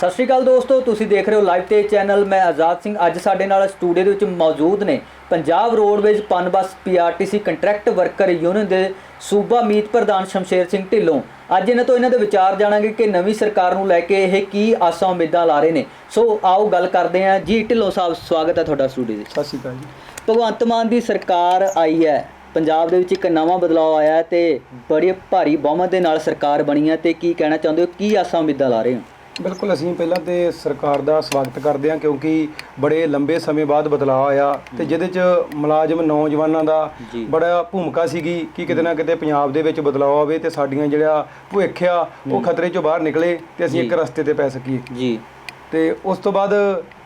ਸਤਿ ਸ਼੍ਰੀ ਅਕਾਲ ਦੋਸਤੋ ਤੁਸੀਂ ਦੇਖ ਰਹੇ ਹੋ ਲਾਈਵ ਤੇ ਚੈਨਲ ਮੈਂ ਆਜ਼ਾਦ ਸਿੰਘ ਅੱਜ ਸਾਡੇ ਨਾਲ ਸਟੂਡੀਓ ਦੇ ਵਿੱਚ ਮੌਜੂਦ ਨੇ। Punjab roadways Punbus PRTC contract worker union ਦੇ ਸੂਬਾ ਮੀਤ ਪ੍ਰਧਾਨ ਸ਼ਮਸ਼ੇਰ ਸਿੰਘ ਢਿੱਲੋਂ। ਅੱਜ ਇਹਨਾਂ ਤੋਂ ਇਹਨਾਂ ਦੇ ਵਿਚਾਰ ਜਾਣਾਂਗੇ ਕਿ ਨਵੀਂ ਸਰਕਾਰ ਨੂੰ ਲੈ ਕੇ ਇਹ ਕੀ ਆਸਾਂ ਉਮੀਦਾਂ ਲਾ ਰਹੇ ਨੇ। ਸੋ ਆਓ ਗੱਲ ਕਰਦੇ ਹਾਂ। ਜੀ ਢਿੱਲੋਂ ਸਾਹਿਬ ਸਵਾਗਤ ਹੈ ਤੁਹਾਡਾ ਸਟੂਡੀਓ ਦੇ ਸਤਿ ਸ਼੍ਰੀ ਅਕਾਲ ਜੀ। ਭਗਵੰਤ ਮਾਨ ਦੀ ਸਰਕਾਰ ਆਈ ਹੈ। ਪੰਜਾਬ ਦੇ ਵਿੱਚ ਇੱਕ ਨਵਾਂ ਬਦਲਾਅ ਆਇਆ ਹੈ ਤੇ ਬੜੀ ਭਾਰੀ ਬਹੁਮਤ ਦੇ ਨਾਲ ਸਰਕਾਰ ਬਣੀ ਹੈ ਤੇ ਕੀ ਕਹਿਣਾ ਚਾਹੁੰਦੇ ਹੋ? ਕੀ ਆਸਾਂ ਉਮੀਦਾਂ ਲਾ ਰਹੇ ਹੋ? ਬਿਲਕੁਲ ਅਸੀਂ ਪਹਿਲਾਂ ਤੇ ਸਰਕਾਰ ਦਾ ਸਵਾਗਤ ਕਰਦੇ ਹਾਂ ਕਿਉਂਕਿ ਬੜੇ ਲੰਬੇ ਸਮੇਂ ਬਾਅਦ ਬਦਲਾਅ ਆਇਆ ਤੇ ਜਿਹਦੇ ਚ ਮੁਲਾਜ਼ਮ ਨੌਜਵਾਨਾਂ ਦਾ। ਬੜਾ ਭੂਮਿਕਾ ਸੀਗੀ ਕਿ ਕਿਤੇ ਨਾ ਕਿਤੇ ਪੰਜਾਬ ਦੇ ਵਿੱਚ ਬਦਲਾਅ ਆਵੇ ਤੇ ਸਾਡੀਆਂ ਜਿਹੜਾ ਭਵਿੱਖ ਆ ਉਹ ਖਤਰੇ ਚੋਂ ਬਾਹਰ ਨਿਕਲੇ ਤੇ ਅਸੀਂ। ਇੱਕ ਰਸਤੇ ਤੇ ਪੈ ਸਕੀਏ ਜੀ ਤੇ ਉਸ ਤੋਂ ਬਾਅਦ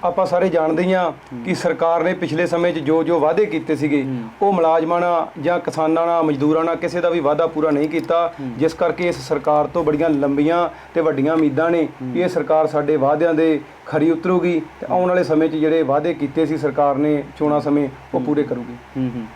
ਆਪਾਂ ਸਾਰੇ ਜਾਣਦੇ ਹੀ ਹਾਂ ਕਿ ਸਰਕਾਰ ਨੇ ਪਿਛਲੇ ਸਮੇਂ 'ਚ ਜੋ ਜੋ ਵਾਅਦੇ ਕੀਤੇ ਸੀਗੇ ਉਹ ਮੁਲਾਜ਼ਮਾਂ ਨਾਲ ਜਾਂ ਕਿਸਾਨਾਂ ਨਾਲ ਮਜ਼ਦੂਰਾਂ ਨਾਲ ਕਿਸੇ ਦਾ ਵੀ ਵਾਅਦਾ ਪੂਰਾ ਨਹੀਂ ਕੀਤਾ ਜਿਸ ਕਰਕੇ ਇਸ ਸਰਕਾਰ ਤੋਂ ਬੜੀਆਂ ਲੰਬੀਆਂ ਤੇ ਵੱਡੀਆਂ ਉਮੀਦਾਂ ਨੇ ਕਿ ਇਹ ਸਰਕਾਰ ਸਾਡੇ ਵਾਅਦਿਆਂ ਦੇ ਖਰੀ ਉਤਰੂਗੀ ਤੇ ਆਉਣ ਵਾਲੇ ਸਮੇਂ 'ਚ ਜਿਹੜੇ ਵਾਅਦੇ ਕੀਤੇ ਸੀ ਸਰਕਾਰ ਨੇ ਚੋਣਾਂ ਸਮੇਂ ਉਹ ਪੂਰੇ ਕਰੂਗੀ। ਹੂੰ ਹੂੰ।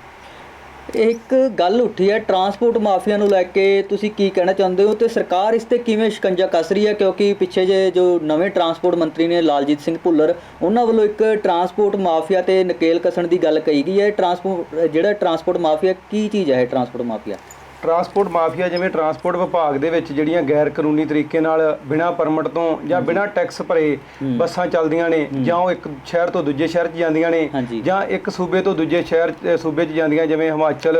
ਇੱਕ ਗੱਲ ਉੱਠੀ ਹੈ ਟਰਾਂਸਪੋਰਟ ਮਾਫੀਆ ਨੂੰ ਲੈ ਕੇ ਤੁਸੀਂ ਕੀ ਕਹਿਣਾ ਚਾਹੁੰਦੇ ਹੋ ਤੇ ਸਰਕਾਰ ਇਸ ਤੇ ਕਿਵੇਂ ਸ਼ਿਕੰਜਾ ਕੱਸ ਰਹੀ ਹੈ? ਕਿਉਂਕਿ ਪਿੱਛੇ ਜੇ ਜੋ ਨਵੇਂ ਟਰਾਂਸਪੋਰਟ ਮੰਤਰੀ ਨੇ ਲਾਲਜੀਤ ਸਿੰਘ ਭੁੱਲਰ, ਉਹਨਾਂ ਵੱਲੋਂ ਇੱਕ ਟਰਾਂਸਪੋਰਟ ਮਾਫੀਆ ਤੇ ਨਕੇਲ ਕਸਣ ਦੀ ਗੱਲ ਕਹੀ ਗਈ ਹੈ। ਟਰਾਂਸਪੋਰਟ ਜਿਹੜਾ ਟਰਾਂਸਪੋਰਟ ਮਾਫੀਆ, ਕੀ ਚੀਜ਼ ਹੈ ਇਹ ਟਰਾਂਸਪੋਰਟ ਮਾਫੀਆ? ਟਰਾਂਸਪੋਰਟ ਮਾਫੀਆ ਜਿਵੇਂ ਟਰਾਂਸਪੋਰਟ ਵਿਭਾਗ ਦੇ ਵਿੱਚ ਜਿਹੜੀਆਂ ਗੈਰ ਕਾਨੂੰਨੀ ਤਰੀਕੇ ਨਾਲ ਬਿਨਾਂ ਪਰਮਿਟ ਤੋਂ ਜਾਂ ਬਿਨਾਂ ਟੈਕਸ ਭਰੇ ਬੱਸਾਂ ਚੱਲਦੀਆਂ ਨੇ ਜਾਂ ਉਹ ਇੱਕ ਸ਼ਹਿਰ ਤੋਂ ਦੂਜੇ ਸ਼ਹਿਰ 'ਚ ਜਾਂਦੀਆਂ ਨੇ। ਜਾਂ ਇੱਕ ਸੂਬੇ ਤੋਂ ਦੂਜੇ ਸ਼ਹਿਰ ਸੂਬੇ 'ਚ ਜਾਂਦੀਆਂ ਜਿਵੇਂ ਹਿਮਾਚਲ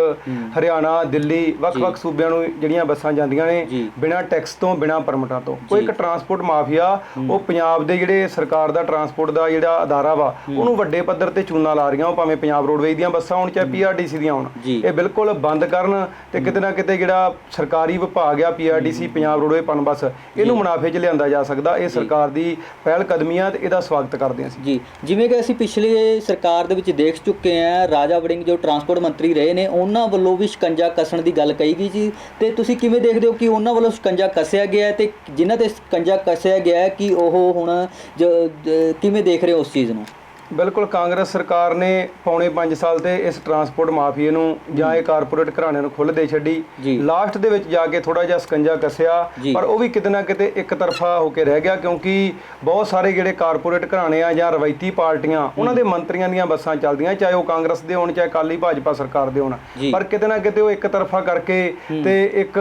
ਹਰਿਆਣਾ ਦਿੱਲੀ ਵੱਖ-ਵੱਖ ਸੂਬਿਆਂ ਨੂੰ ਜਿਹੜੀਆਂ ਬੱਸਾਂ ਜਾਂਦੀਆਂ ਨੇ। ਬਿਨਾਂ ਟੈਕਸ ਤੋਂ ਬਿਨਾਂ ਪਰਮਿਟਾਂ ਤੋਂ। ਉਹ ਇੱਕ ਟਰਾਂਸਪੋਰਟ ਮਾਫੀਆ ਉਹ ਪੰਜਾਬ ਦੇ ਜਿਹੜੇ ਸਰਕਾਰ ਦਾ ਟਰਾਂਸਪੋਰਟ ਦਾ ਜਿਹੜਾ ਅਦਾਰਾ ਵਾ ਉਹਨੂੰ ਵੱਡੇ ਪੱਧਰ ਤੇ ਚੂਨਾ ਲਾ ਰਹੀਆਂ ਉਹ ਭਾਵੇਂ ਪੰਜਾਬ ਰੋਡਵੇਜ਼ ਦੀਆਂ ਬੱਸਾਂ ਹੋਣ ਚਾਹੇ ਪੀਆਰਡੀਸੀ ਦੀਆਂ ਹੋਣ। ਇਹ ਬਿਲਕੁਲ ਬੰਦ ਕਰਨ ਤੇ ਕਿਤੇ ਨਾ ਕਿਤੇ ਜਿਹੜਾ ਸਰਕਾਰੀ ਵਿਭਾਗ ਆ ਪੀਆਰਡੀਸੀ ਪੰਜਾਬ ਰੋਡਵੇ ਪਨਬਸ ਇਹਨੂੰ ਮੁਨਾਫੇ 'ਚ ਲਿਆਂਦਾ ਜਾ ਸਕਦਾ। ਇਹ ਸਰਕਾਰ ਦੀ ਪਹਿਲ ਕਦਮੀਆਂ ਤੇ ਇਹਦਾ ਸਵਾਗਤ ਕਰਦੇ ਹਾਂ ਅਸੀਂ। ਜੀ ਜਿਵੇਂ ਕਿ ਅਸੀਂ ਪਿਛਲੇ ਸਰਕਾਰ ਦੇ ਵਿੱਚ ਦੇਖ ਚੁੱਕੇ ਹਾਂ ਰਾਜਾ ਵੜਿੰਗ ਜੋ ਟਰਾਂਸਪੋਰਟ ਮੰਤਰੀ ਰਹੇ ਨੇ ਉਹਨਾਂ ਵੱਲੋਂ ਵੀ ਸ਼ਿਕੰਜਾ ਕੱਸਣ ਦੀ ਗੱਲ ਕਹੀ ਗਈ ਸੀ। ਤੇ ਤੁਸੀਂ ਕਿਵੇਂ ਦੇਖਦੇ ਹੋ ਕਿ ਉਹਨਾਂ ਵੱਲੋਂ ਸ਼ਿਕੰਜਾ ਕੱਸਿਆ ਗਿਆ ਹੈ ਤੇ ਜਿਨ੍ਹਾਂ ਤੇ ਸ਼ਿਕੰਜਾ ਕੱਸਿਆ ਗਿਆ ਹੈ ਕਿ ਉਹ ਹੁਣ ਜੋ- ਜ- ਕਿਵੇਂ ਦੇਖ ਰਹੇ ਹੋ ਉਸ ਚੀਜ਼ ਨੂੰ? ਬਿਲਕੁਲ ਕਾਂਗਰਸ ਸਰਕਾਰ ਨੇ ਪੌਣੇ 5 ਸਾਲ ਤੇ ਇਸ ਟਰਾਂਸਪੋਰਟ ਮਾਫੀਏ ਨੂੰ ਜਾਂ ਇਹ ਕਾਰਪੋਰੇਟ ਘਰਾਣਿਆਂ ਨੂੰ ਖੁੱਲ੍ਹ ਦੇ ਛੱਡੀ। ਲਾਸਟ ਦੇ ਵਿੱਚ ਜਾ ਕੇ ਥੋੜਾ ਜਿਹਾ ਸਕੰਜਾ ਕੱਸਿਆ। ਪਰ ਉਹ ਵੀ ਕਿਤੇ ਨਾ ਕਿਤੇ ਇੱਕ ਤਰਫਾ ਹੋ ਕੇ ਰਹਿ ਗਿਆ ਕਿਉਂਕਿ ਬਹੁਤ ਸਾਰੇ ਜਿਹੜੇ ਕਾਰਪੋਰੇਟ ਘਰਾਣੇ ਆ ਜਾਂ ਰਵਾਇਤੀ ਪਾਰਟੀਆਂ ਉਹਨਾਂ ਦੇ ਮੰਤਰੀਆਂ ਦੀਆਂ ਬੱਸਾਂ ਚੱਲਦੀਆਂ ਚਾਹੇ ਉਹ ਕਾਂਗਰਸ ਦੇ ਹੋਣ ਚਾਹੇ ਅਕਾਲੀ ਭਾਜਪਾ ਸਰਕਾਰ ਦੇ ਹੋਣ। ਪਰ ਕਿਤੇ ਨਾ ਕਿਤੇ ਉਹ ਇੱਕ ਤਰਫਾ ਕਰਕੇ ਤੇ ਇੱਕ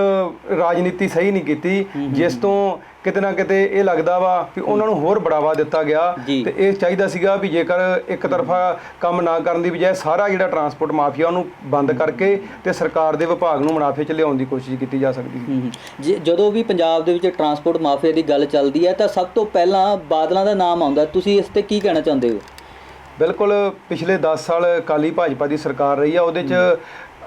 ਰਾਜਨੀਤੀ ਸਹੀ ਨਹੀਂ ਕੀਤੀ ਜਿਸ ਤੋਂ ਕਿਤੇ ਨਾ ਕਿਤੇ ਇਹ ਲੱਗਦਾ ਵਾ ਕਿ ਉਹਨਾਂ ਨੂੰ ਹੋਰ ਬੜਾਵਾ ਦਿੱਤਾ ਗਿਆ। ਤੇ ਇਹ ਚਾਹੀਦਾ ਸੀਗਾ ਵੀ ਜੇਕਰ ਇੱਕ ਤਰਫਾ ਕੰਮ ਨਾ ਕਰਨ ਦੀ ਬਜਾਏ ਸਾਰਾ ਜਿਹੜਾ ਟਰਾਂਸਪੋਰਟ ਮਾਫੀਆ ਉਹਨੂੰ ਬੰਦ ਕਰਕੇ ਤੇ ਸਰਕਾਰ ਦੇ ਵਿਭਾਗ ਨੂੰ ਮੁਨਾਫੇ 'ਚ ਲਿਆਉਣ ਦੀ ਕੋਸ਼ਿਸ਼ ਕੀਤੀ ਜਾ ਸਕਦੀ ਸੀ। ਜਦੋਂ ਵੀ ਪੰਜਾਬ ਦੇ ਵਿੱਚ ਟਰਾਂਸਪੋਰਟ ਮਾਫੀਆ ਦੀ ਗੱਲ ਚੱਲਦੀ ਹੈ ਤਾਂ ਸਭ ਤੋਂ ਪਹਿਲਾਂ ਬਾਦਲਾਂ ਦਾ ਨਾਮ ਆਉਂਦਾ। ਤੁਸੀਂ ਇਸ ਤੇ ਕੀ ਕਹਿਣਾ ਚਾਹੁੰਦੇ ਹੋ? ਬਿਲਕੁਲ ਪਿਛਲੇ 10 ਸਾਲ ਅਕਾਲੀ ਭਾਜਪਾ ਦੀ ਸਰਕਾਰ ਰਹੀ ਆ ਉਹਦੇ 'ਚ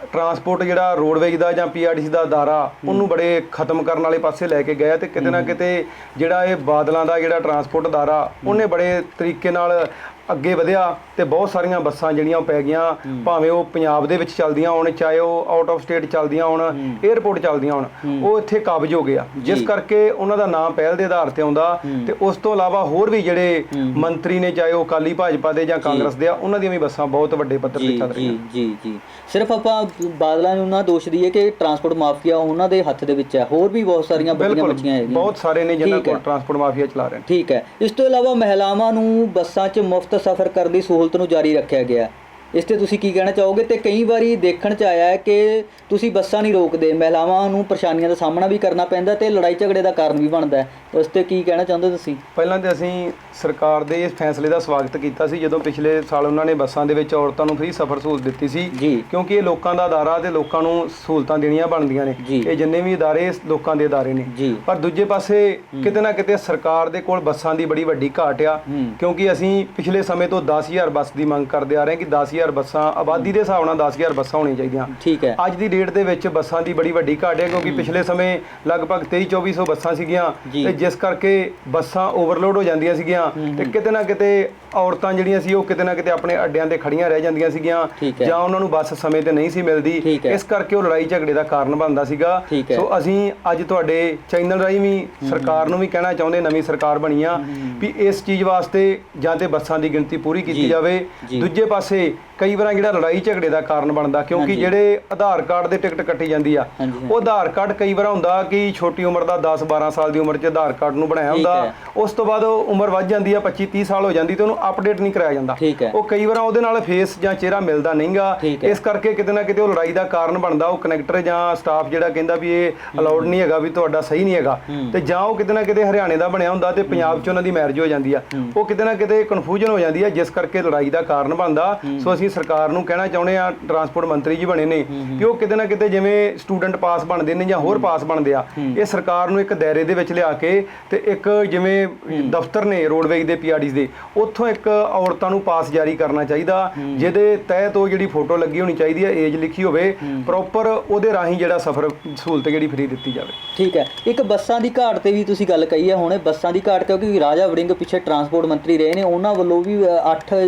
ਟਰਾਂਸਪੋਰਟ ਜਿਹੜਾ ਰੋਡਵੇਜ ਦਾ ਜਾਂ ਪੀਆਰਡੀਸੀ ਦਾ ਅਦਾਰਾ ਉਹਨੂੰ ਬੜੇ ਖਤਮ ਕਰਨ ਵਾਲੇ ਪਾਸੇ ਲੈ ਕੇ ਗਿਆ ਤੇ ਕਿਤੇ ਨਾ ਕਿਤੇ ਜਿਹੜਾ ਇਹ ਬਾਦਲਾਂ ਦਾ ਜਿਹੜਾ ਟਰਾਂਸਪੋਰਟ ਅਦਾਰਾ ਉਹਨੇ ਬੜੇ ਤਰੀਕੇ ਨਾਲ ਅੱਗੇ ਵਧਿਆ ਤੇ ਬਹੁਤ ਸਾਰੀਆਂ ਬੱਸਾਂ ਜਿਹੜੀਆਂ ਉਹ ਪੈ ਗਈਆਂ ਭਾਵੇਂ ਉਹ ਪੰਜਾਬ ਦੇ ਵਿੱਚ ਚੱਲਦੀਆਂ ਹੋਣ ਚਾਹੇ ਉਹ ਆਊਟ ਆਫ ਸਟੇਟ ਚੱਲਦੀਆਂ ਹੋਣ 에ਅਰਪੋਰਟ ਚੱਲਦੀਆਂ ਹੋਣ ਉਹ ਇੱਥੇ ਕਾਬਜ ਹੋ ਗਿਆ। ਜਿਸ ਕਰਕੇ ਉਹਨਾਂ ਦਾ ਨਾਮ ਪਹਿਲ ਦੇ ਆਧਾਰ ਤੇ ਆਉਂਦਾ ਤੇ ਉਸ ਤੋਂ ਇਲਾਵਾ ਹੋਰ ਵੀ ਜਿਹੜੇ ਮੰਤਰੀ ਨੇ ਚਾਹੇ ਉਹ ਅਕਾਲੀ ਭਾਜਪਾ ਦੇ ਜਾਂ ਕਾਂਗਰਸ ਦੇ ਆ ਉਹਨਾਂ ਦੀਆਂ ਵੀ ਬੱਸਾਂ ਬਹੁਤ ਵੱਡੇ ਪੱਧਰ ਤੇ ਚੱਲ ਰਹੀਆਂ। ਜੀ ਜੀ ਜੀ। ਸਿਰਫ ਆਪਾਂ ਬਾਦਲਾਂ ਨੂੰ ਨਾ ਦੋਸ਼ ਦਈਏ ਕਿ ਟਰਾਂਸਪੋਰਟ ਮਾਫੀਆ ਉਹਨਾਂ ਦੇ ਹੱਥ ਦੇ ਵਿੱਚ ਹੈ। ਹੋਰ ਵੀ ਬਹੁਤ ਸਾਰੀਆਂ ਬਿਲਕੁਲ। ਬੱਚੀਆਂ ਹੈਗੀਆਂ। ਬਹੁਤ ਸਾਰੇ ਨੇ ਹੈ। ਕੋਲ ਟਰਾਂਸਪੋਰਟ ਮਾਫੀਆ ਚਲਾ ਰਹੇ ਠੀਕ ਹੈ। ਇਸ ਤੋਂ ਇਲਾਵਾ ਮਹਿਲਾਵਾਂ ਨੂੰ ਬੱਸਾਂ 'ਚ ਮੁਫਤ ਸਫ਼ਰ ਕਰਨ ਦੀ ਸਹੂਲਤ ਨੂੰ ਜਾਰੀ ਰੱਖਿਆ ਗਿਆ। ਇਸ ਤੇ ਤੁਸੀਂ ਕੀ ਕਹਿਣਾ ਚਾਹੋਗੇ? ਤੇ ਕਈ ਵਾਰੀ ਦੇਖਣ 'ਚ ਆਇਆ ਹੈ ਕਿ ਤੁਸੀਂ ਬੱਸਾਂ ਨਹੀਂ ਰੋਕਦੇ ਮਹਿਲਾਵਾਂ ਨੂੰ ਪਰੇਸ਼ਾਨੀਆਂ ਦਾ ਸਾਹਮਣਾ ਵੀ ਕਰਨਾ ਪੈਂਦਾ ਤੇ ਲੜਾਈ ਝਗੜੇ ਦਾ ਕਾਰਨ ਵੀ ਬਣਦਾ ਉਸ ਤੇ ਕੀ ਕਹਿਣਾ ਚਾਹੁੰਦੇ ਤੁਸੀਂ? ਪਹਿਲਾਂ ਤੇ ਅਸੀਂ ਸਰਕਾਰ ਦੇ ਇਸ ਫੈਸਲੇ ਦਾ ਸਵਾਗਤ ਕੀਤਾ ਸੀ ਜਦੋਂ ਪਿਛਲੇ ਸਾਲ ਉਹਨਾਂ ਨੇ ਬੱਸਾਂ ਦੇ ਵਿੱਚ ਔਰਤਾਂ ਨੂੰ ਫ੍ਰੀ ਸਫ਼ਰ ਸਹੂਲਤ ਦਿੱਤੀ ਸੀ। ਕਿਉਂਕਿ ਇਹ ਲੋਕਾਂ ਦਾ ਅਦਾਰਾ ਤੇ ਲੋਕਾਂ ਨੂੰ ਸਹੂਲਤਾਂ ਦੇਣੀਆਂ ਬਣਦੀਆਂ ਨੇ। ਇਹ ਜਿੰਨੇ ਵੀ ਅਦਾਰੇ ਲੋਕਾਂ ਦੇ ਅਦਾਰੇ ਨੇ। ਪਰ ਦੂਜੇ ਪਾਸੇ ਕਿਤੇ ਨਾ ਕਿਤੇ ਸਰਕਾਰ ਦੇ ਕੋਲ ਬੱਸਾਂ ਦੀ ਬੜੀ ਵੱਡੀ ਘਾਟ ਆ। ਕਿਉਂਕਿ ਅਸੀਂ ਪਿਛਲੇ ਸਮੇਂ ਤੋਂ 10000 ਬੱਸ ਦੀ ਮੰਗ ਕਰਦੇ ਆ ਰਹੇ ਹਾਂ ਕਿ 10000 ਬੱਸਾਂ ਆਬਾਦੀ ਦੇ ਹਿਸਾਬ ਨਾਲ 10000 ਬੱਸਾਂ ਹੋਣੀਆਂ ਚਾਹੀਦੀਆਂ ਠੀਕ ਹੈ ਅੱਜ ਦੀ ਡੇਟ ਦੇ ਵਿੱਚ ਬੱਸਾਂ ਦੀ ਬੜੀ ਵੱਡੀ ਘਾਟ ਹੈ ਕਿਉਂਕਿ ਪਿਛਲੇ ਸਮੇਂ ਲਗਭਗ 23 2400 ਬੱਸਾਂ ਸੀਗੀਆਂ ਜੀ। ਤੇ ਜਿਸ ਕਰਕੇ ਬੱਸਾਂ ਓਵਰਲੋਡ ਹੋ ਜਾਂਦੀਆਂ ਸੀਗੀਆਂ ਤੇ ਕਿਤੇ ਨਾ ਕਿਤੇ ਔਰਤਾਂ ਜਿਹੜੀਆਂ ਸੀ ਉਹ ਕਿਤੇ ਨਾ ਕਿਤੇ ਆਪਣੇ ਅੱਡਿਆਂ ਤੇ ਖੜੀਆਂ ਰਹਿ ਜਾਂਦੀਆਂ ਸੀਗੀਆਂ ਠੀਕ ਹੈ। ਜਾਂ ਉਹਨਾਂ ਨੂੰ ਬੱਸ ਸਮੇਂ ਤੇ ਨਹੀਂ ਸੀ ਮਿਲਦੀ ਠੀਕ ਹੈ। ਇਸ ਕਰਕੇ ਉਹ ਲੜਾਈ ਝਗੜੇ ਦਾ ਕਾਰਨ ਬਣਦਾ ਸੀਗਾ ਠੀਕ ਹੈ। ਸੋ ਅਸੀਂ ਅੱਜ ਤੁਹਾਡੇ ਚੈਨਲ ਰਾਹੀਂ ਵੀ ਸਰਕਾਰ ਨੂੰ ਵੀ ਕਹਿਣਾ ਚਾਹੁੰਦੇ ਨਵੀਂ ਸਰਕਾਰ ਬਣੀ ਆ ਵੀ ਇਸ ਚੀਜ਼ ਵਾਸਤੇ ਜਾਂ ਤੇ ਬੱਸਾਂ ਦੀ ਗਿਣਤੀ ਪੂਰੀ ਕੀਤੀ ਜੀ। ਜਾਵੇ ਜੀ। ਦੂਜੇ ਪਾਸੇ ਕਈ ਵਾਰ ਜਿਹੜਾ ਲੜਾਈ ਝਗੜੇ ਦਾ ਕਾਰਨ ਬਣਦਾ ਕਿਉਂਕਿ। ਜਿਹੜੇ ਆਧਾਰ ਕਾਰਡ ਦੇ ਟਿਕਟ ਕੱਟੀ ਜਾਂਦੀ ਆ। ਉਹ ਆਧਾਰ ਕਾਰਡ ਕਈ ਵਾਰ ਹੁੰਦਾ ਕਿ ਛੋਟੀ ਉਮਰ ਦਾ 10 12 ਸਾਲ ਦੀ ਉਮਰ 'ਚ ਆਧਾਰ ਕਾਰਡ ਨੂੰ ਬਣਾਇਆ ਹੁੰਦਾ। ਉਸ ਤੋਂ ਬਾਅਦ ਉਹ ਉਮਰ ਵੱਧ ਜਾਂਦੀ ਆ 25 30 ਸਾਲ ਹੋ ਜਾਂਦੀ ਤੇ ਉਹਨੂੰ ਅਪਡੇਟ ਨਹੀਂ ਕਰਾਇਆ ਜਾਂਦਾ। ਉਹ ਕਈ ਵਾਰ ਉਹਦੇ ਨਾਲ ਫੇਸ ਜਾਂ ਚਿਹਰਾ ਮਿਲਦਾ ਨਹੀਂਗਾ। ਇਸ ਕਰਕੇ ਕਿਤੇ ਨਾ ਕਿਤੇ ਉਹ ਲੜਾਈ ਦਾ ਕਾਰਨ ਬਣਦਾ ਉਹ ਕਨੈਕਟਰ ਜਾਂ ਸਟਾਫ ਜਿਹੜਾ ਕਹਿੰਦਾ ਵੀ ਇਹ ਅਲਾਉਡ ਨਹੀਂ ਹੈਗਾ ਵੀ ਤੁਹਾਡਾ ਸਹੀ ਨਹੀਂ ਹੈਗਾ ਤੇ ਜਾਂ ਉਹ ਕਿਤੇ ਨਾ ਕਿਤੇ ਹਰਿਆਣੇ ਦਾ ਬਣਿਆ ਹੁੰਦਾ ਤੇ ਪੰਜਾਬ 'ਚ ਉਹਨਾਂ ਦੀ ਮੈਰਿਜ ਹੋ ਜਾਂਦੀ ਆ ਉਹ ਕਿਤੇ ਨਾ ਕਿਤੇ ਕਨਫਿਊਜ਼ਨ ਹੋ ਜਾਂਦੀ ਆ ਜਿਸ ਕਰਕੇ ਲੜਾਈ ਦਾ ਕਾਰਨ ਬਣਦਾ ਸੋ ਅਸੀਂ ਸਰਕਾਰ ਨੂੰ ਕਹਿਣਾ ਚਾਹੁੰਦੇ ਆ ਟਰਾਂਸਪੋਰਟ ਮੰਤਰੀ ਜੀ ਬਣੇ ਨੇ ਕਿ ਉਹ ਕਿਤੇ ਨਾ ਕਿਤੇ ਜਿਵੇਂ ਸਟੂਡੈਂਟ ਪਾਸ ਬਣਦੇ ਨੇ ਜਾਂ ਹੋਰ ਪਾਸ ਬਣਦੇ ਆ ਇਹ ਸਰਕਾਰ ਨੂੰ ਇੱਕ ਦਾਇਰੇ ਦੇ ਵਿੱਚ ਲਿਆ ਕੇ ਤੇ ਇੱਕ ਜਿਵੇਂ ਦਫ਼ਤਰ ਨੇ ਰੋਡਵੇਜ ਦੇ ਪੀਆਰਡੀਸ ਦੇ ਉੱਥੋਂ ਇੱਕ ਔਰਤਾਂ ਨੂੰ ਪਾਸ ਜਾਰੀ ਕਰਨਾ ਚਾਹੀਦਾ ਜਿਹਦੇ ਤਹਿਤ ਉਹ ਜਿਹੜੀ ਫੋਟੋ ਲੱਗੀ ਹੋਣੀ ਚਾਹੀਦੀ ਹੈ ਏਜ ਲਿਖੀ ਹੋਵੇ ਪ੍ਰੋਪਰ ਉਹਦੇ ਰਾਹੀਂ ਜਿਹੜਾ ਸਫ਼ਰ ਸਹੂਲਤ ਜਿਹੜੀ ਫ੍ਰੀ ਦਿੱਤੀ ਜਾਵੇ। ਠੀਕ ਹੈ। ਇੱਕ ਬੱਸਾਂ ਦੀ ਘਾਟ ਤੇ ਵੀ ਤੁਸੀਂ ਗੱਲ ਕਹੀ ਹੈ ਹੁਣੇ ਬੱਸਾਂ ਦੀ ਘਾਟ ਕਿਉਂਕਿ ਰਾਜਾ ਵੜਿੰਗ ਪਿੱਛੇ ਟਰਾਂਸਪੋਰਟ ਮੰਤਰੀ ਰਹੇ ਨੇ ਉਹਨਾਂ ਵੱਲੋਂ ਵੀ 8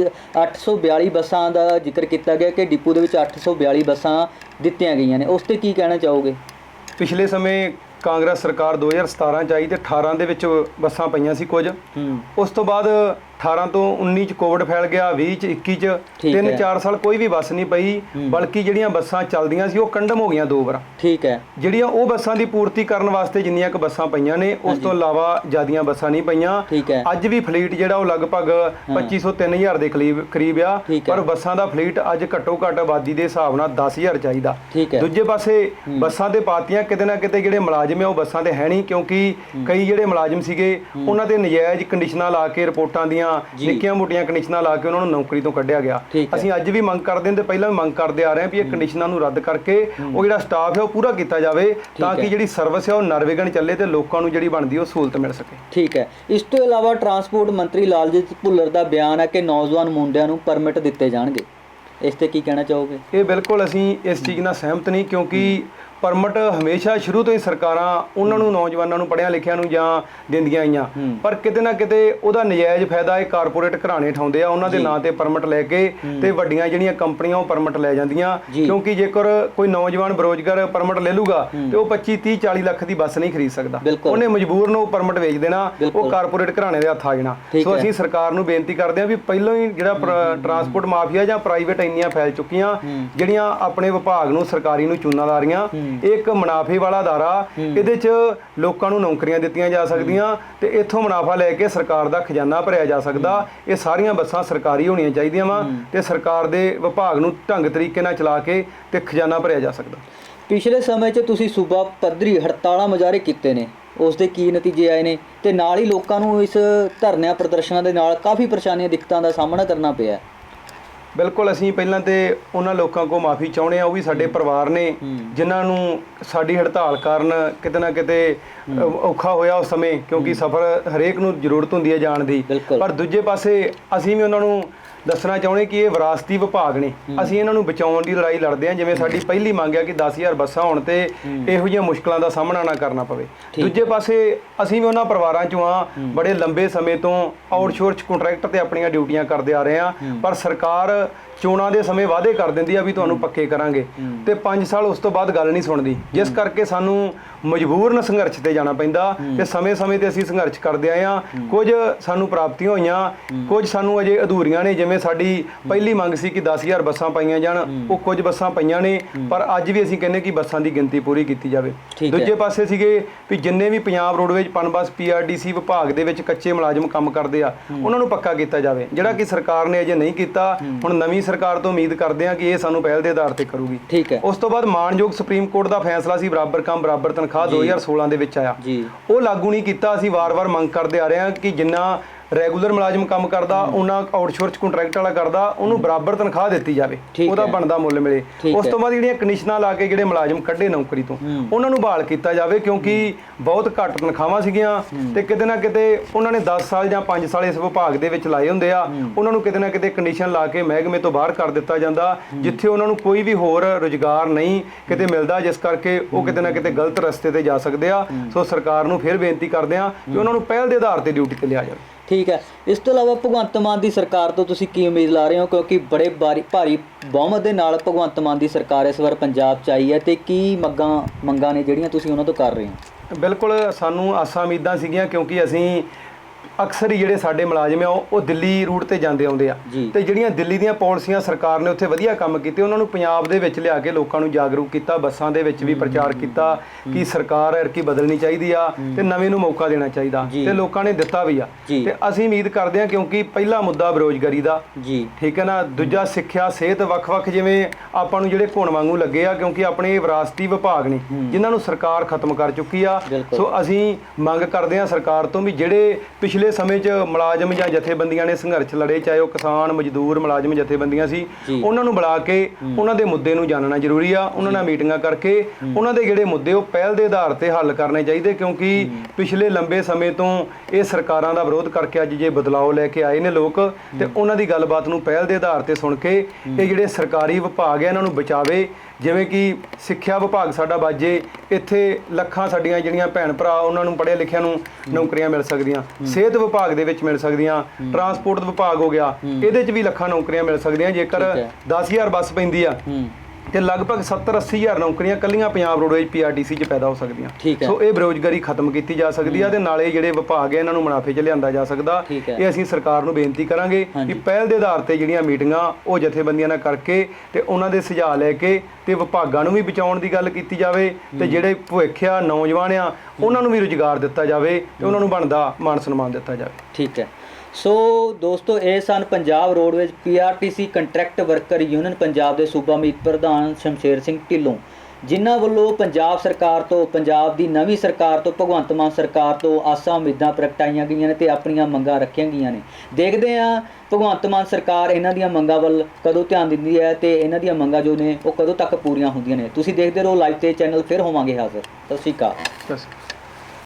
842 ਬੱਸਾਂ ਦਾ ਜ਼ਿਕਰ ਕੀਤਾ ਗਿਆ ਕਿ ਡਿਪੂ ਦੇ ਵਿੱਚ 842 ਬੱਸਾਂ ਦਿੱਤੀਆਂ ਗਈਆਂ ਨੇ। ਉਸ ਤੇ ਕੀ ਕਹਿਣਾ ਚਾਹੋਗੇ? ਪਿਛਲੇ ਸਮੇਂ ਕਾਂਗਰਸ ਸਰਕਾਰ 2017 ਚ ਆਈ ਤੇ 18 ਦੇ ਵਿੱਚ ਬੱਸਾਂ ਪਈਆਂ ਸੀ ਕੁਝ। ਉਸ ਤੋਂ ਬਾਅਦ 18 ਤੋਂ 19 ਚ ਕੋਵਿਡ ਫੈਲ ਗਿਆ 20 ਚ 21 ਚ ਠੀਕ ਤਿੰਨ ਹੈ। ਚਾਰ ਸਾਲ ਕੋਈ ਵੀ ਬੱਸ ਨਹੀਂ ਪਈ ਬਲਕਿ ਜਿਹੜੀਆਂ ਬੱਸਾਂ ਚੱਲਦੀਆਂ ਸੀ ਉਹ ਕੰਡਮ ਹੋ ਗਈਆਂ ਦੋ ਵਾਰ। ਠੀਕ ਹੈ। ਜਿਹੜੀਆਂ ਉਹ ਬੱਸਾਂ ਦੀ ਪੂਰਤੀ ਕਰਨ ਵਾਸਤੇ ਜਿੰਨੀਆਂ ਕੁ ਬੱਸਾਂ ਪਈਆਂ ਨੇ ਉਸ ਤੋਂ ਇਲਾਵਾ ਜਿਆਦੀਆਂ ਬੱਸਾਂ ਨਹੀਂ ਪਈਆਂ। ਠੀਕ ਹੈ। ਅੱਜ ਵੀ ਫਲੀਟ ਜਿਹੜਾ ਉਹ ਲਗਭਗ 2500 3000 ਦੇ ਕਰੀਬ ਕਰੀਬ ਆ। ਠੀਕ ਹੈ। ਪਰ ਬੱਸਾਂ ਦਾ ਫਲੀਟ ਅੱਜ ਘੱਟੋ ਘੱਟ ਆਬਾਦੀ ਦੇ ਹਿਸਾਬ ਨਾਲ 10000 ਚਾਹੀਦਾ। ਠੀਕ ਹੈ। ਦੂਜੇ ਪਾਸੇ ਬੱਸਾਂ ਦੇ ਪਾਤੀਆਂ ਕਿਤੇ ਨਾ ਕਿਤੇ ਜਿਹੜੇ ਮੁਲਾਜ਼ਮ ਆ ਉਹ ਬੱਸਾਂ ਤੇ ਹੈ ਨਹੀਂ ਕਿਉਂਕਿ ਕਈ ਜਿਹੜੇ ਮੁਲਾਜ਼ਮ ਸੀਗੇ ਉਹਨਾਂ ਤੇ ਨਜਾਇਜ਼ ਕੰਡੀਸ਼ਨਾਂ ਲਾ ਕੇ ਰਿਪੋਰਟਾਂ ਦੀਆਂ। ਨਿੱਕੀਆਂ ਮੋਟੀਆਂ ਕੰਡੀਸ਼ਨਾਂ ਲਾ ਕੇ ਉਹਨਾਂ ਨੂੰ ਨੌਕਰੀ ਤੋਂ ਕੱਢਿਆ ਗਿਆ। ਅਸੀਂ ਅੱਜ ਵੀ ਮੰਗ ਕਰਦੇ ਹਾਂ ਤੇ ਪਹਿਲਾਂ ਵੀ ਮੰਗ ਕਰਦੇ ਆ ਰਹੇ ਹਾਂ ਵੀ ਇਹ ਕੰਡੀਸ਼ਨਾਂ ਨੂੰ ਰੱਦ ਕਰਕੇ ਉਹ ਜਿਹੜਾ ਸਟਾਫ ਹੈ ਉਹ ਪੂਰਾ ਕੀਤਾ ਜਾਵੇ ਤਾਂ। ਕਿ ਜਿਹੜੀ ਸਰਵਿਸ ਹੈ ਉਹ ਨਰਵਿਘਨ ਚੱਲੇ ਤੇ ਲੋਕਾਂ ਨੂੰ ਜਿਹੜੀ ਬਣਦੀ ਉਹ ਸਹੂਲਤ ਮਿਲ ਸਕੇ। ਠੀਕ ਹੈ। ਇਸ ਤੋਂ ਇਲਾਵਾ ਟਰਾਂਸਪੋਰਟ ਮੰਤਰੀ ਲਾਲਜੀਤ ਭੁੱਲਰ ਦਾ ਬਿਆਨ ਹੈ ਕਿ ਨੌਜਵਾਨ ਮੁੰਡਿਆਂ ਨੂੰ ਪਰਮਿਟ ਦਿੱਤੇ ਜਾਣਗੇ। ਇਸ ਤੇ ਕੀ ਕਹਿਣਾ ਚਾਹੋਗੇ? ਇਹ ਬਿਲਕੁਲ ਅਸੀਂ ਇਸ ਚੀਜ਼ ਨਾਲ ਸਹਿਮਤ ਨਹੀਂ ਕਿਉਂਕਿ ਪਰਮਿਟ ਹਮੇਸ਼ਾ ਸ਼ੁਰੂ ਤੋਂ ਹੀ ਸਰਕਾਰਾਂ ਉਹਨਾਂ ਨੂੰ ਨੌਜਵਾਨਾਂ ਨੂੰ ਪੜ੍ਹਿਆ ਲਿਖਿਆ ਨੂੰ ਜਾਂ ਦਿੰਦੀਆਂ ਆਈਆਂ। ਪਰ ਕਿਤੇ ਨਾ ਕਿਤੇ ਉਹਦਾ ਨਜਾਇਜ਼ ਫਾਇਦਾ ਇਹ ਕਾਰਪੋਰੇਟ ਘਰਾਣੇ ਠਾਉਂਦੇ ਆ ਉਹਨਾਂ ਦੇ। ਨਾਂ ਤੇ ਪਰਮਿਟ ਲੈ ਕੇ ਤੇ ਵੱਡੀਆਂ ਜਿਹੜੀਆਂ ਕੰਪਨੀਆਂ ਉਹ ਪਰਮਿਟ ਲੈ ਜਾਂਦੀਆਂ। ਕਿਉਂਕਿ ਜੇਕਰ ਕੋਈ ਨੌਜਵਾਨ ਬੇਰੋਜ਼ਗਾਰ ਪਰਮਿਟ ਲੈ ਲੂਗਾ ਤੇ ਉਹ 25 30 40 ਲੱਖ ਦੀ ਬੱਸ ਨਹੀਂ ਖਰੀਦ ਸਕਦਾ। ਉਹਨੇ ਮਜਬੂਰ ਨੂੰ ਪਰਮਿਟ ਵੇਚ ਦੇਣਾ। ਉਹ ਕਾਰਪੋਰੇਟ ਘਰਾਣੇ ਦੇ ਹੱਥ ਆ ਜਾਣਾ ਸੋ। ਅਸੀਂ ਸਰਕਾਰ ਨੂੰ ਬੇਨਤੀ ਕਰਦੇ ਹਾਂ ਵੀ ਪਹਿਲਾਂ ਹੀ ਜਿਹੜਾ ਪ੍ਰ- ਟਰਾਂਸਪੋਰਟ ਮਾਫੀਆ ਜਾਂ ਪ੍ਰਾਈਵੇਟ ਇੰਨੀਆਂ ਫੈਲ ਚੁੱਕੀਆਂ ਜਿਹੜੀਆਂ ਆਪਣੇ ਵਿਭਾਗ ਨੂੰ ਸਰਕਾਰੀ ਨੂੰ ਚੂਨਾ ਲਾ ਰਹੀਆਂ ਇਹ ਇੱਕ ਮੁਨਾਫੇ ਵਾਲਾ ਅਦਾਰਾ ਇਹਦੇ 'ਚ ਲੋਕਾਂ ਨੂੰ ਨੌਕਰੀਆਂ ਦਿੱਤੀਆਂ ਜਾ ਸਕਦੀਆਂ ਤੇ ਇੱਥੋਂ ਮੁਨਾਫਾ ਲੈ ਕੇ ਸਰਕਾਰ ਦਾ ਖਜ਼ਾਨਾ ਭਰਿਆ ਜਾ ਸਕਦਾ। ਇਹ ਸਾਰੀਆਂ ਬੱਸਾਂ ਸਰਕਾਰੀ ਹੋਣੀਆਂ ਚਾਹੀਦੀਆਂ ਵਾ ਤੇ ਸਰਕਾਰ ਦੇ ਵਿਭਾਗ ਨੂੰ ਢੰਗ ਤਰੀਕੇ ਨਾਲ ਚਲਾ ਕੇ ਤੇ ਖਜ਼ਾਨਾ ਭਰਿਆ ਜਾ ਸਕਦਾ। ਪਿਛਲੇ ਸਮੇਂ 'ਚ ਤੁਸੀਂ ਸੂਬਾ ਪੱਧਰੀ ਹੜਤਾਲਾਂ ਮੁਜ਼ਾਹਰੇ ਕੀਤੇ ਨੇ। ਉਸ ਦੇ ਕੀ ਨਤੀਜੇ ਆਏ ਨੇ ਤੇ ਨਾਲ ਹੀ ਲੋਕਾਂ ਨੂੰ ਇਸ ਧਰਨਿਆਂ ਪ੍ਰਦਰਸ਼ਨਾਂ ਦੇ ਨਾਲ ਕਾਫੀ ਪਰੇਸ਼ਾਨੀਆਂ ਦਿੱਕਤਾਂ ਦਾ ਸਾਹਮਣਾ ਕਰਨਾ ਪਿਆ। ਬਿਲਕੁਲ ਅਸੀਂ ਪਹਿਲਾਂ ਤੇ ਉਹਨਾਂ ਲੋਕਾਂ ਕੋ ਮਾਫੀ ਚਾਹੁੰਦੇ ਆ ਉਹ ਵੀ ਸਾਡੇ ਪਰਿਵਾਰ ਨੇ ਜਿਨ੍ਹਾਂ ਨੂੰ ਸਾਡੀ ਹੜਤਾਲ ਕਾਰਨ ਕਿਤੇ ਨਾ ਕਿਤੇ ਔਖਾ ਹੋਇਆ ਉਸ ਸਮੇਂ ਕਿਉਂਕਿ ਸਫ਼ਰ ਹਰੇਕ ਨੂੰ ਜ਼ਰੂਰਤ ਹੁੰਦੀ ਹੈ ਜਾਣ ਦੀ। ਪਰ ਦੂਜੇ ਪਾਸੇ ਅਸੀਂ ਵੀ ਉਹਨਾਂ ਨੂੰ ਦੱਸਣਾ ਚਾਹੁੰਦੇ ਕਿ ਇਹ ਵਿਰਾਸਤੀ ਵਿਭਾਗ ਨੇ। ਅਸੀਂ ਇਹਨਾਂ ਨੂੰ ਬਚਾਉਣ ਦੀ ਲੜਾਈ ਲੜਦੇ ਹਾਂ ਜਿਵੇਂ ਸਾਡੀ ਪਹਿਲੀ ਮੰਗ ਹੈ ਕਿ 10000 ਬੱਸਾਂ ਹੋਣ ਤੇ ਇਹੋ ਜਿਹੀਆਂ ਮੁਸ਼ਕਲਾਂ ਦਾ ਸਾਹਮਣਾ ਨਾ ਕਰਨਾ ਪਵੇ। ਦੂਜੇ ਪਾਸੇ ਅਸੀਂ ਵੀ ਉਹਨਾਂ ਪਰਿਵਾਰਾਂ ਚੋਂ ਆ ਬੜੇ ਲੰਬੇ ਸਮੇਂ ਤੋਂ ਆਊਟਸੋਰਸ ਕੰਟਰੈਕਟ ਤੇ ਆਪਣੀਆਂ ਡਿਊਟੀਆਂ ਕਰਦੇ ਆ ਰਹੇ ਆ ਪਰ ਸਰਕਾਰ ਚੋਣਾਂ ਦੇ ਸਮੇਂ ਵਾਅਦੇ ਕਰ ਦਿੰਦੀ ਆ ਵੀ ਤੁਹਾਨੂੰ ਪੱਕੇ ਕਰਾਂਗੇ। ਤੇ 5 ਸਾਲ ਉਸ ਤੋਂ ਬਾਅਦ ਗੱਲ ਨਹੀਂ ਸੁਣਦੀ। ਜਿਸ ਕਰਕੇ ਸਾਨੂੰ ਮਜਬੂਰਨ ਸੰਘਰਸ਼ ਤੇ ਜਾਣਾ ਪੈਂਦਾ ਤੇ ਸਮੇਂ-ਸਮੇਂ ਤੇ ਅਸੀਂ ਸੰਘਰਸ਼ ਕਰਦੇ ਆਏ ਆ ਕੁਝ ਸਾਨੂੰ ਪ੍ਰਾਪਤੀਆਂ ਹੋਈਆਂ ਕੁਝ ਸਾਨੂੰ ਅਜੇ ਅਧੂਰੀਆਂ ਨੇ ਜਿਵੇਂ ਸਾਡੀ ਪਹਿਲੀ ਮੰਗ ਸੀ ਕਿ 10000 ਬੱਸਾਂ ਪਾਈਆਂ ਜਾਣ ਉਹ ਕੁਝ ਬੱਸਾਂ ਪਈਆਂ ਨੇ ਪਰ ਅੱਜ ਵੀ ਅਸੀਂ ਕਹਿੰਦੇ ਕਿ ਬੱਸਾਂ ਦੀ ਗਿਣਤੀ ਪੂਰੀ ਕੀਤੀ ਜਾਵੇ। ਦੂਜੇ ਪਾਸੇ ਸੀਗੇ ਵੀ ਜਿੰਨੇ ਵੀ ਪੰਜਾਬ ਰੋਡਵੇਜ ਪਨਬਸ ਪੀਆਰਡੀਸੀ ਵਿਭਾਗ ਦੇ ਵਿੱਚ ਕੱਚੇ ਮੁਲਾਜ਼ਮ ਕੰਮ ਕਰਦੇ ਆ ਉਹਨਾਂ ਨੂੰ ਪੱਕਾ ਕੀਤਾ ਜਾਵੇ। ਜਿਹੜਾ ਕਿ ਸਰਕਾਰ ਨੇ ਅਜੇ ਨਹੀਂ ਕੀਤਾ ਹੁਣ ਨਵੀਂ ਸਰਕਾਰ ਤੋਂ ਉਮੀਦ ਕਰਦੇ ਆ ਕਿ ਇਹ ਸਾਨੂੰ ਪਹਿਲ ਦੇ ਆਧਾਰ ਤੇ ਕਰੂਗੀ। ਠੀਕ ਹੈ। ਉਸ ਤੋਂ ਬਾਅਦ ਮਾਨਯੋਗ ਸੁਪਰੀਮ ਕੋਰਟ ਦਾ ਫੈਸਲਾ ਸੀ ਬਰਾਬਰ ਕੰਮ ਬਰਾਬਰ ਤਨਖਾਹ 2016 ਦੇ ਵਿੱਚ ਆਇਆ। ਜੀ। ਉਹ ਲਾਗੂ ਨਹੀਂ ਕੀਤਾ ਅਸੀਂ ਵਾਰ-ਵਾਰ ਮੰਗ ਕਰਦੇ ਆ ਰਹੇ ਹਾਂ ਕਿ ਜਿੰਨਾ ਰੈਗੂਲਰ ਮੁਲਾਜ਼ਮ ਕੰਮ ਕਰਦਾ ਉਹਨਾਂ ਆਊਟਸੋਰਸ ਕੰਟਰੈਕਟ ਵਾਲਾ ਕਰਦਾ ਉਹਨੂੰ ਬਰਾਬਰ ਤਨਖਾਹ ਦਿੱਤੀ ਜਾਵੇ ਉਹਦਾ। ਬਣਦਾ ਮੁੱਲ ਮਿਲੇ। ਉਸ। ਤੋਂ ਬਾਅਦ ਜਿਹੜੀਆਂ ਕੰਡੀਸ਼ਨਾਂ ਲਾ ਕੇ ਜਿਹੜੇ ਮੁਲਾਜ਼ਮ ਕੱਢੇ ਨੌਕਰੀ ਤੋਂ। ਉਹਨਾਂ ਨੂੰ ਬਹਾਲ ਕੀਤਾ ਜਾਵੇ ਕਿਉਂਕਿ ਬਹੁਤ ਘੱਟ ਤਨਖਾਹਾਂ ਸੀਗੀਆਂ ਤੇ ਕਿਤੇ ਨਾ ਕਿਤੇ ਉਹਨਾਂ ਨੇ 10 ਸਾਲ ਜਾਂ 5 ਸਾਲ ਇਸ ਵਿਭਾਗ ਦੇ ਵਿੱਚ ਲਾਏ ਹੁੰਦੇ ਆ ਉਹਨਾਂ ਨੂੰ ਕਿਤੇ ਨਾ ਕਿਤੇ ਕੰਡੀਸ਼ਨ ਲਾ ਕੇ ਮਹਿਕਮੇ ਤੋਂ ਬਾਹਰ ਕਰ ਦਿੱਤਾ ਜਾਂਦਾ ਜਿੱਥੇ ਉਹਨਾਂ ਨੂੰ ਕੋਈ ਵੀ ਹੋਰ ਰੁਜ਼ਗਾਰ ਨਹੀਂ ਕਿਤੇ ਮਿਲਦਾ ਜਿਸ ਕਰਕੇ ਉਹ ਕਿਤੇ ਨਾ ਕਿਤੇ ਗਲਤ ਰਸਤੇ ਤੇ ਜਾ ਸਕਦੇ ਆ। ਸੋ ਸਰਕਾਰ ਨੂੰ ਫਿਰ ਬੇਨਤੀ ਕਰਦੇ ਆ ਕਿ ਉਹਨਾਂ ਨੂੰ ਪਹਿਲ ਦੇ ਆਧਾਰ ਤੇ ਡਿਊਟੀ ਤੇ ਲਿਆ ਜਾਵੇ। ਠੀਕ ਹੈ। ਇਸ ਤੋਂ ਇਲਾਵਾ ਭਗਵੰਤ ਮਾਨ ਦੀ ਸਰਕਾਰ ਤੋਂ ਤੁਸੀਂ ਕੀ ਉਮੀਦ ਲਾ ਰਹੇ ਹੋ? ਕਿਉਂਕਿ ਬੜੇ ਬਾਰੀ ਭਾਰੀ ਬਹੁਮਤ ਦੇ ਨਾਲ ਭਗਵੰਤ ਮਾਨ ਦੀ ਸਰਕਾਰ ਇਸ ਵਾਰ ਪੰਜਾਬ 'ਚ ਆਈ ਹੈ ਤੇ ਕੀ ਮੰਗਾਂ ਮੰਗਾਂ ਨੇ ਜਿਹੜੀਆਂ ਤੁਸੀਂ ਉਹਨਾਂ ਤੋਂ ਕਰ ਰਹੇ ਹੋ? ਬਿਲਕੁਲ, ਸਾਨੂੰ ਆਸਾਂ ਉਮੀਦਾਂ ਸੀਗੀਆਂ ਕਿਉਂਕਿ ਅਸੀਂ ਅਕਸਰ ਹੀ ਜਿਹੜੇ ਸਾਡੇ ਮੁਲਾਜ਼ਮ ਆ ਉਹ ਦਿੱਲੀ ਰੂਟ ਤੇ ਜਾਂਦੇ ਆਉਂਦੇ ਆ। ਜੀ। ਤੇ ਜਿਹੜੀਆਂ ਦਿੱਲੀ ਦੀਆਂ ਪਾਲਿਸੀਆਂ ਸਰਕਾਰ ਨੇ ਉੱਥੇ ਵਧੀਆ ਕੰਮ ਕੀਤੇ ਉਹਨਾਂ ਨੂੰ ਪੰਜਾਬ ਦੇ ਵਿੱਚ ਲਿਆ ਕੇ ਲੋਕਾਂ ਨੂੰ ਜਾਗਰੂਕ ਕੀਤਾ ਬੱਸਾਂ ਦੇ ਵਿੱਚ ਵੀ ਪ੍ਰਚਾਰ ਕੀਤਾ ਕਿ ਸਰਕਾਰ ਐਰਕੀ ਬਦਲਣੀ ਚਾਹੀਦੀ ਆ ਤੇ ਨਵੇਂ ਨੂੰ ਮੌਕਾ ਦੇਣਾ ਚਾਹੀਦਾ ਜੀ। ਤੇ ਲੋਕਾਂ ਨੇ ਦਿੱਤਾ ਵੀ ਆ। ਜੀ। ਤੇ ਅਸੀਂ ਉਮੀਦ ਕਰਦੇ ਹਾਂ ਕਿਉਂਕਿ ਪਹਿਲਾ ਮੁੱਦਾ ਬੇਰੋਜ਼ਗਾਰੀ ਦਾ। ਜੀ। ਠੀਕ ਹੈ ਨਾ? ਦੂਜਾ ਸਿੱਖਿਆ ਸਿਹਤ ਵੱਖ-ਵੱਖ ਜਿਵੇਂ ਆਪਾਂ ਨੂੰ ਜਿਹੜੇ ਘੁਣ ਵਾਂਗੂ ਲੱਗੇ ਆ ਕਿਉਂਕਿ ਆਪਣੇ ਵਿਰਾਸਤੀ ਵਿਭਾਗ ਨੇ ਜਿਨ੍ਹਾਂ ਨੂੰ ਸਰਕਾਰ ਖਤਮ ਕਰ ਚੁੱਕੀ ਆ। ਬਿਲਕੁਲ। ਸੋ ਅਸੀਂ ਮੰਗ ਕਰਦੇ ਹਾਂ ਸਰਕਾਰ ਤੋਂ ਵੀ ਜਿਹੜੇ ਪਿਛਲੇ ਸਮੇਂ 'ਚ ਮੁਲਾਜ਼ਮ ਜਾਂ ਜਥੇਬੰਦੀਆਂ ਨੇ ਸੰਘਰਸ਼ ਲੜੇ ਚਾਹੇ ਉਹ ਕਿਸਾਨ ਮਜ਼ਦੂਰ ਮੁਲਾਜ਼ਮ ਜਥੇਬੰਦੀਆਂ ਸੀ। ਉਹਨਾਂ ਨੂੰ ਬੁਲਾ ਕੇ ਉਹਨਾਂ ਦੇ ਮੁੱਦੇ ਨੂੰ ਜਾਣਨਾ ਜ਼ਰੂਰੀ ਆ ਉਹਨਾਂ ਨਾਲ ਮੀਟਿੰਗਾਂ ਕਰਕੇ ਉਹਨਾਂ ਦੇ ਜਿਹੜੇ ਮੁੱਦੇ ਉਹ ਪਹਿਲ ਦੇ ਆਧਾਰ ਤੇ ਹੱਲ ਕਰਨੇ ਚਾਹੀਦੇ ਕਿਉਂਕਿ ਪਿਛਲੇ ਲੰਬੇ ਸਮੇਂ ਤੋਂ ਇਹ ਸਰਕਾਰਾਂ ਦਾ ਵਿਰੋਧ ਕਰਕੇ ਅੱਜ ਜੇ ਬਦਲਾਅ ਲੈ ਕੇ ਆਏ ਨੇ ਲੋਕ ਤੇ ਉਹਨਾਂ ਦੀ ਗੱਲਬਾਤ ਨੂੰ ਪਹਿਲ ਦੇ ਆਧਾਰ ਤੇ ਸੁਣ ਕੇ ਇਹ ਜਿਹੜੇ ਸਰਕਾਰੀ ਵਿਭਾਗ ਆ ਇਹਨਾਂ ਨੂੰ ਬਚਾਵੇ ਜਿਵੇਂ ਕਿ ਸਿੱਖਿਆ ਵਿਭਾਗ ਸਾਡਾ ਬਾਜੇ ਇੱਥੇ ਲੱਖਾਂ ਸਾਡੀਆਂ ਜਿਹੜੀਆਂ ਭੈਣ ਭਰਾ ਉਹਨਾਂ ਨੂੰ ਪੜ੍ਹੇ ਲਿਖਿਆਂ ਨੂੰ ਨੌਕਰੀਆਂ ਮਿਲ ਸਕਦੀਆਂ। ਸਿਹਤ ਵਿਭਾਗ ਦੇ ਵਿੱਚ ਮਿਲ ਸਕਦੀਆਂ। ਟਰਾਂਸਪੋਰਟ ਵਿਭਾਗ ਹੋ ਗਿਆ। ਇਹਦੇ 'ਚ ਵੀ ਲੱਖਾਂ ਨੌਕਰੀਆਂ ਮਿਲ ਸਕਦੀਆਂ। ਜੇਕਰ ਠੀਕ ਹੈ। 10000 ਬੱਸ ਪੈਂਦੀ ਆ ਤੇ ਲਗਭਗ 70 80000 ਨੌਕਰੀਆਂ ਕੱਲੀਆਂ ਪੰਜਾਬ ਰੋਡਵੇਜ ਪੀਆਰਟੀਸੀ 'ਚ ਪੈਦਾ ਹੋ ਸਕਦੀਆਂ। ਠੀਕ ਹੈ। ਸੋ ਇਹ ਬੇਰੋਜ਼ਗਾਰੀ ਖਤਮ ਕੀਤੀ ਜਾ ਸਕਦੀ ਆ ਤੇ ਨਾਲੇ ਜਿਹੜੇ ਵਿਭਾਗ ਆ ਇਹਨਾਂ ਨੂੰ ਮੁਨਾਫੇ 'ਚ ਲਿਆਂਦਾ ਜਾ ਸਕਦਾ। ਠੀਕ ਹੈ। ਇਹ ਅਸੀਂ ਸਰਕਾਰ ਨੂੰ ਬੇਨਤੀ ਕਰਾਂਗੇ ਹਾਂਜੀ। ਕਿ ਪਹਿਲ ਦੇ ਆਧਾਰ ਤੇ ਜਿਹੜੀਆਂ ਮੀਟਿੰਗਾਂ ਉਹ ਜਥੇਬੰਦੀਆਂ ਨਾਲ ਕਰਕੇ ਤੇ ਉਹਨਾਂ ਦੇ ਸੁਝਾਅ ਲੈ ਕੇ ਤੇ ਵਿਭਾਗਾਂ ਨੂੰ ਵੀ ਬਚਾਉਣ ਦੀ ਗੱਲ ਕੀਤੀ ਜਾਵੇ ਤੇ ਜਿਹੜੇ ਭਵਿੱਖਿਆ ਨੌਜਵਾਨ ਆ ਉਹਨਾਂ ਨੂੰ ਵੀ ਰੁਜ਼ਗਾਰ ਦਿੱਤਾ ਜਾਵੇ ਤੇ ਉਹਨਾਂ ਨੂੰ ਬਣਦਾ ਮਾਨ ਸਨਮਾਨ ਦਿੱਤਾ ਜਾਵੇ। ਠੀਕ ਹੈ। ਸੋ ਦੋਸਤੋ, ਇਹ ਸਨ Punjab roadways PRTC contract worker union Punjab ਦੇ ਸੂਬਾ ਮੀਤ ਪ੍ਰਧਾਨ ਸ਼ਮਸ਼ੇਰ ਸਿੰਘ ਢਿੱਲੋਂ, ਜਿਨ੍ਹਾਂ ਵੱਲੋਂ ਪੰਜਾਬ ਸਰਕਾਰ ਤੋਂ, ਪੰਜਾਬ ਦੀ ਨਵੀਂ ਸਰਕਾਰ ਤੋਂ, ਭਗਵੰਤ ਮਾਨ ਸਰਕਾਰ ਤੋਂ ਆਸਾਂ ਉਮੀਦਾਂ ਪ੍ਰਗਟਾਈਆਂ ਗਈਆਂ ਨੇ ਤੇ ਆਪਣੀਆਂ ਮੰਗਾਂ ਰੱਖੀਆਂ ਗਈਆਂ ਨੇ। ਦੇਖਦੇ ਹਾਂ, ਭਗਵੰਤ ਮਾਨ ਸਰਕਾਰ ਇਹਨਾਂ ਦੀਆਂ ਮੰਗਾਂ ਵੱਲ ਕਦੋਂ ਧਿਆਨ ਦਿੰਦੀ ਹੈ ਤੇ ਇਹਨਾਂ ਦੀਆਂ ਮੰਗਾਂ ਜੋ ਨੇ ਉਹ ਕਦੋਂ ਤੱਕ ਪੂਰੀਆਂ ਹੁੰਦੀਆਂ ਨੇ। ਤੁਸੀਂ ਦੇਖਦੇ ਰਹੋ ਲਾਈਵ ਤੇ ਚੈਨਲ ਫਿਰ ਹੋਵਾਂਗੇ ਹਾਜ਼ਰ। ਸਤਿ ਸ਼੍ਰੀ ਅਕਾਲ। ਬਸ